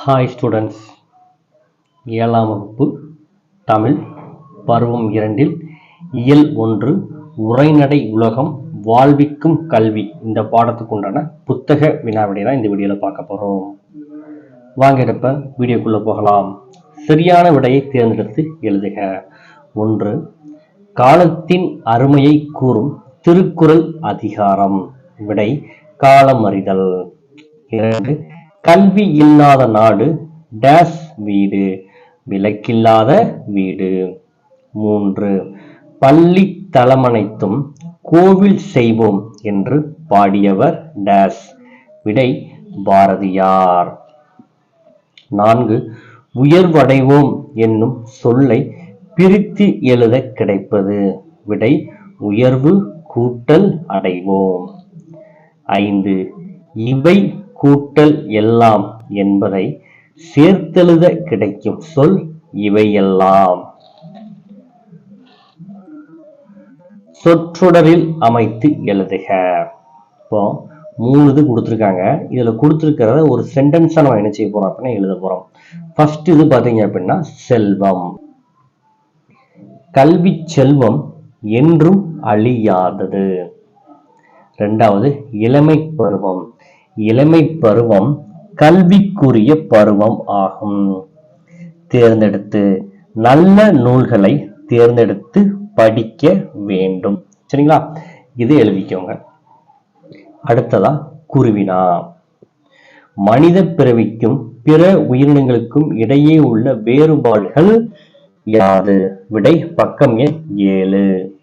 Hi students ஏழாம் வகுப்பு தமிழ் பருவம் இரண்டில் இயல் ஒன்று உரைநடை உலகம் வாழ்விக்கும் கல்வி இந்த பாடத்துக்கு உண்டான புத்தக வினாவிடை தான் இந்த வீடியோவில் பார்க்க போகிறோம் வாங்க இப்ப வீடியோக்குள்ளே போகலாம். சரியான விடையை தேர்ந்தெடுத்து எழுதுக. ஒன்று காலத்தின் அருமையை கூறும் திருக்குறள் அதிகாரம். விடை காலம் அறிதல் இரண்டு கல்வி இல்லாத நாடு டேஸ் வீடு விளக்கில்லாத வீடு. மூன்று பள்ளி தளமனைத்தும் கோவில் செய்வோம் என்று பாடியவர் டேஸ். விடை பாரதியார். நான்கு உயர்வடைவோம் என்னும் சொல்லை பிரித்து எழுத கிடைப்பது. விடை உயர்வு கூட்டல் அடைவோம். ஐந்து இவை கூட்டல் எல்லாம் என்பதை சேர்த்தெழுத கிடைக்கும் சொல் இவையெல்லாம். சொற்றொடரில் அமைத்து எழுதுக. இப்போ மூணு இது கொடுத்துருக்காங்க. இதில் கொடுத்துருக்கிறத ஒரு சென்டென்ஸாக நம்ம என்ன செய்ய போறோம் அப்படின்னா எழுத போகிறோம் ஃபர்ஸ்ட் இது பார்த்தீங்க அப்படின்னா செல்வம். கல்வி செல்வம் என்றும் அழியாதது. ரெண்டாவது இளமை பருவம். இளமை பருவம் கல்விக்குரிய பருவம் ஆகும். தேர்ந்தெடுத்து நல்ல நூல்களை தேர்ந்தெடுத்து படிக்க வேண்டும். சரிங்களா? இது எழுதிக்கோங்க. அடுத்ததா குருவினா. மனித பிறவிக்கும் பிற உயிரினங்களுக்கும் இடையே உள்ள வேறுபாடுகள் யாது விடை பக்கம் எண் ஏழு.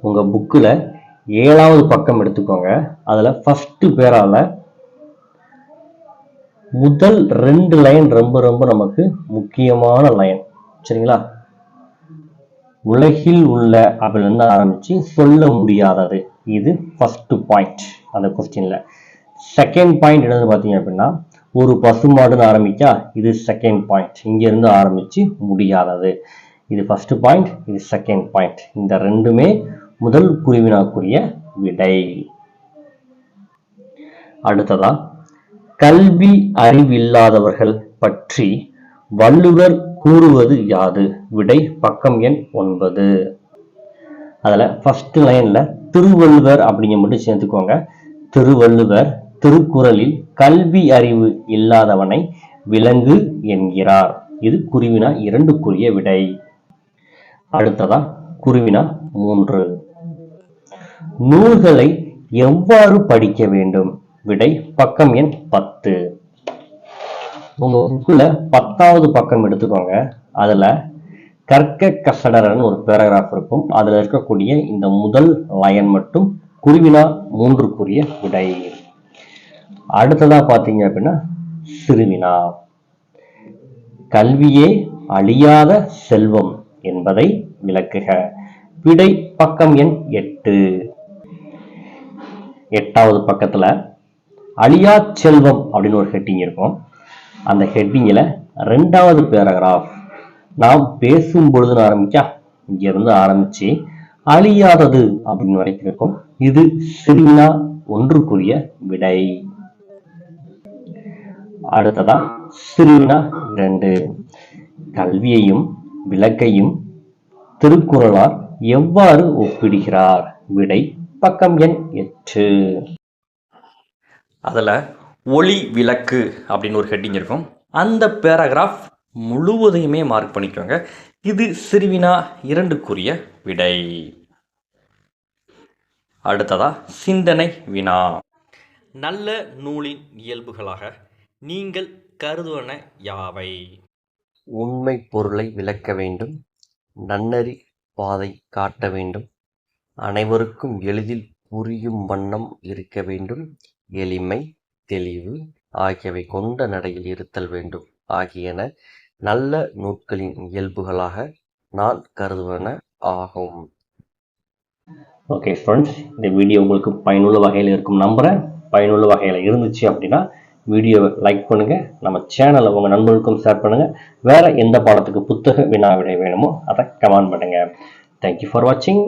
உங்க புக்கில் ஏழாவது பக்கம் எடுத்துக்கோங்க. அதுல ஃபர்ஸ்ட் பேரால முதல் ரெண்டு லைன் ரொம்ப ரொம்ப நமக்கு முக்கியமான லைன் சரிங்களா? உலகில் உள்ள அப்படிலிருந்து ஆரம்பிச்சு சொல்ல முடியாதது. இது ஃபர்ஸ்ட் பாயிண்ட் அந்த கொஸ்டின்ல செகண்ட் பாயிண்ட் என்னது பார்த்தீங்க அப்படின்னா ஒரு பசுமாடுன்னு ஆரம்பிச்சா இது செகண்ட் பாயிண்ட் இங்க இருந்து ஆரம்பிச்சு முடியாதது. இது ஃபர்ஸ்ட் பாயிண்ட் இது செகண்ட் பாயிண்ட் இந்த ரெண்டுமே முதல் குருவினாக்குரிய விடை. அடுத்ததா கல்வி அறிவில்லாதவர்கள் பற்றி வள்ளுவர் கூறுவது யாது? விடை பக்கம் எண் ஒன்பது. அதுல ஃபர்ஸ்ட் லைன்ல திருவள்ளுவர் அப்படிங்க மட்டும் சேர்த்துக்கோங்க. திருவள்ளுவர் திருக்குறளில் கல்வி அறிவு இல்லாதவனை விலங்கு என்கிறார். இது குருவினா இரண்டுக்குரிய விடை. அடுத்ததா குருவினா மூன்று. நூல்களை எவ்வாறு படிக்க வேண்டும்? விடை பக்கம் எண் பத்து. உங்க புக்குல பத்தாவது பக்கம் எடுத்துக்கோங்க. அதுல கற்க கசடரன் ஒரு பேராகிராஃப் இருக்கும். அதுல இருக்கக்கூடிய இந்த முதல் லைன் மட்டும் குருவினா மூன்றுக்குரிய விடை. அடுத்ததா பாத்தீங்க அப்படின்னா சிறுவினா. கல்வியே அழியாத செல்வம் என்பதை விளக்குக. விடை பக்கம் எண் எட்டு. எட்டாவது பக்கத்துல அழியா செல்வம் அப்படின்னு ஒரு ஹெட்டிங் இருக்கும். அந்த ஹெட்டிங்கில் ரெண்டாவது பேராகிராஃப் நாம் பேசும் பொழுதுன்னு ஆரம்பிச்சா இங்க இருந்து ஆரம்பிச்சு அழியாதது அப்படின்னு வரைக்கும் இருக்கும். இது சிறினா ஒன்றுக்குரிய விடை. அடுத்ததா சிறுவினா ரெண்டு கல்வியையும் விளக்கையும் திருக்குறளார் எவ்வாறு ஒப்பிடுகிறார்? விடை பக்கம் எண் எட்டு. அதில் ஒளி விளக்கு அப்படின்னு ஒரு ஹெட்டிங் இருக்கும். அந்த பேராகிராஃப் முழுவதையுமே மார்க் பண்ணிக்கோங்க. இது சிறுவினா இரண்டுக்குரிய விடை. அடுத்ததா சிந்தனை வினா. நல்ல நூலின் இயல்புகளாக நீங்கள் கருதுவன யாவை? உண்மை பொருளை விளக்க வேண்டும். நன்னறி பாதை காட்ட வேண்டும். அனைவருக்கும் எளிதில் புரியும் வண்ணம் இருக்க வேண்டும் எளிமை தெளிவு ஆகியவை கொண்ட நடையில் இருத்தல் வேண்டும். ஆகியன நல்ல நூட்களின் இயல்புகளாக நான் கருதுவன ஆகும். ஓகே ஃப்ரெண்ட்ஸ் இந்த வீடியோ உங்களுக்கு பயனுள்ள வகையில் இருக்கும் நம்புகிறேன் பயனுள்ள வகையில் இருந்துச்சு அப்படின்னா வீடியோவை லைக் பண்ணுங்கள் நம்ம சேனலை உங்கள் நண்பர்களுக்கும் ஷேர் பண்ணுங்கள் வேறு எந்த பாடத்துக்கு புத்தக வினா விடை வேணுமோ அதை கமெண்ட் பண்ணுங்கள் தேங்க்யூ ஃபார் வாட்சிங்